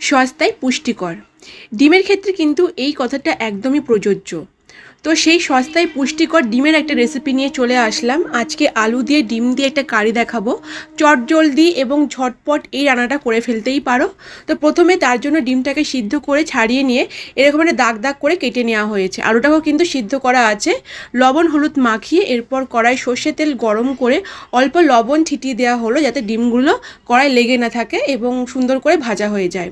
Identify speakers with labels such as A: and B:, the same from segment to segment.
A: সস্তায় পুষ্টিকর। ডিমের ক্ষেত্রে কিন্তু এই কথাটা একদমই প্রযোজ্য। তো সেই সস্তায় পুষ্টিকর ডিমের একটা রেসিপি নিয়ে চলে আসলাম। আজকে আলু দিয়ে, ডিম দিয়ে একটা কারি দেখাবো। চটজলদি এবং ঝটপট এই রান্নাটা করে ফেলতেই পারো। তো প্রথমে তার জন্য ডিমটাকে সিদ্ধ করে ছাড়িয়ে নিয়ে এরকম একটা দাগ দাগ করে কেটে নেওয়া হয়েছে। আলুটাকেও কিন্তু সিদ্ধ করা আছে। লবণ, হলুদ মাখিয়ে এরপর কড়াই সর্ষে তেল গরম করে অল্প লবণ ছিটিয়ে দেওয়া হলো যাতে ডিমগুলো কড়াই লেগে না থাকে এবং সুন্দর করে ভাজা হয়ে যায়।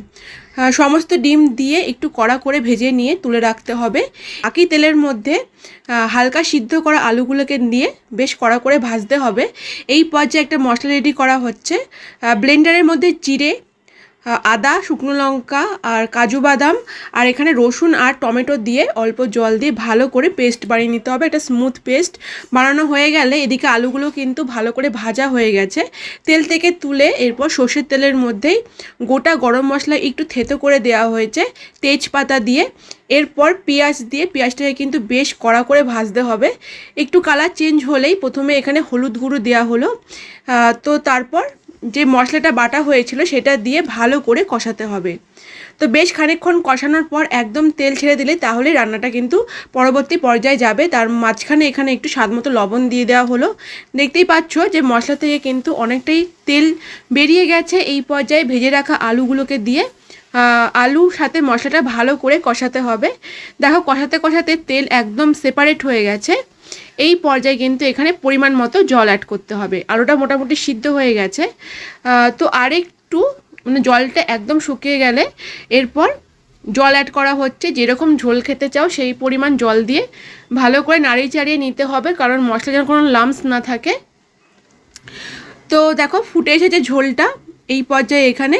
A: সমস্ত ডিম দিয়ে একটু কড়া করে ভেজে নিয়ে তুলে রাখতে হবে। একই তেলের মধ্যে হালকা সিদ্ধ করা আলুগুলোকে নিয়ে বেশ কড়া করে ভাজতে হবে। এই পর্যায়ে একটা মশলা রেডি করা হচ্ছে। ব্লেন্ডারের মধ্যে জিরে আদা, শুকনো লঙ্কা আর কাজু বাদাম, আর এখানে রসুন আর টমেটো দিয়ে অল্প জল দিয়ে ভালো করে পেস্ট বানিয়ে নিতে হবে। একটা স্মুথ পেস্ট। বানানো হয়ে গেলে এদিকে আলুগুলো কিন্তু ভালো করে ভাজা হয়ে গেছে। তেল থেকে তুলে এরপর সর্ষের তেলের মধ্যেই গোটা গরম মশলা একটু থেতো করে দেওয়া হয়েছে তেজপাতা দিয়ে। এরপর পেঁয়াজ দিয়ে, পেঁয়াজটাকে কিন্তু বেশ কড়া করে ভাজতে হবে। একটু কালার চেঞ্জ হলেই প্রথমে এখানে হলুদ গুঁড়ো দেওয়া হলো। তো তারপর যে মশলাটা বাটা হয়েছিল সেটা দিয়ে ভালো করে কষাতে হবে। তো বেশ খানিকক্ষণ কষানোর পর একদম তেল ছেড়ে দিলে তাহলে রান্নাটা কিন্তু পরবর্তী পর্যায়ে যাবে। তার মাঝখানে এখানে একটু স্বাদ মতো লবণ দিয়ে দেওয়া হলো। দেখতেই পাচ্ছ যে মশলা থেকে কিন্তু অনেকটাই তেল বেরিয়ে গেছে। এই পর্যায়ে ভেজে রাখা আলুগুলোকে দিয়ে আলুর সাথে মশলাটা ভালো করে কষাতে হবে। দেখো কষাতে কষাতে তেল একদম সেপারেট হয়ে গেছে। এই পর্যায়ে কিন্তু এখানে পরিমাণ মতো জল অ্যাড করতে হবে। আলুটা মোটামুটি সিদ্ধ হয়ে গেছে। তো আরেকটু মানে জলটা একদম শুকিয়ে গেলে এরপর জল অ্যাড করা হচ্ছে। যেরকম ঝোল খেতে চাও সেই পরিমাণ জল দিয়ে ভালো করে নাড়িয়ে চাড়িয়ে নিতে হবে। কারণ মশলা যেন কোনো লামস না থাকে। তো দেখো ফুটে এসেছে ঝোলটা। এই পর্যায়ে এখানে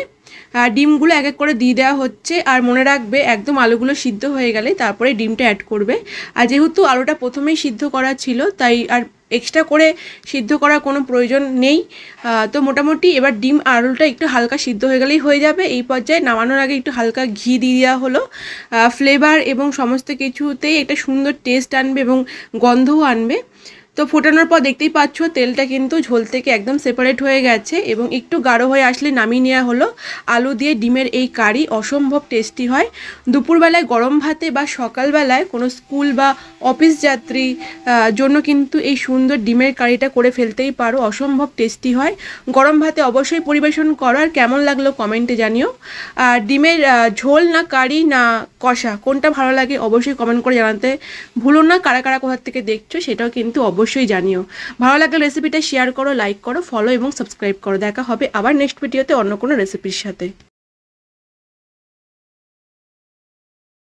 A: ডিমগুলো এক এক করে দিয়ে দেওয়া হচ্ছে। আর মনে রাখবে, একদম আলুগুলো সিদ্ধ হয়ে গেলে তারপরে ডিমটা অ্যাড করবে। আর যেহেতু আলুটা প্রথমেই সিদ্ধ করা ছিল, তাই আর এক্সট্রা করে সিদ্ধ করার কোনো প্রয়োজন নেই। তো মোটামুটি এবার ডিম আলুটা একটু হালকা সিদ্ধ হয়ে গেলেই হয়ে যাবে। এই পর্যায়ে নামানোর আগে একটু হালকা ঘি দিয়ে দেওয়া হলো। ফ্লেভার এবং সমস্ত কিছুতেই একটা সুন্দর টেস্ট আনবে এবং গন্ধও আনবে। তো ফোটানোর পর দেখতেই পাচ্ছ, তেলটা কিন্তু ঝোল থেকে একদম সেপারেট হয়ে গেছে এবং একটু গাঢ় হয়ে আসলে নামিয়ে নেওয়া হলো। আলু দিয়ে ডিমের এই কারি অসম্ভব টেস্টি হয়। দুপুরবেলায় গরম ভাতে বা সকালবেলায় কোনো স্কুল বা অফিস যাত্রী জন্য কিন্তু এই সুন্দর ডিমের কারিটা করে ফেলতেই পারো, অসম্ভব টেস্টি হয়। গরম ভাতে অবশ্যই পরিবেশন করো আর কেমন লাগল কমেন্টে জানিও। আর ডিমের ঝোল না কারি না কষা, কোনটা ভালো লাগে অবশ্যই কমেন্ট করে জানাতে ভুলো না। কারা কারা কোথার থেকে দেখছ সেটাও কিন্তু অবশ্যই জানিও। ভালো লাগলে রেসিপিটা শেয়ার করো লাইক করো ফলো এবং সাবস্ক্রাইব করো। দেখা হবে আবার নেক্সট ভিডিওতে অন্য কোনো রেসিপির সাথে।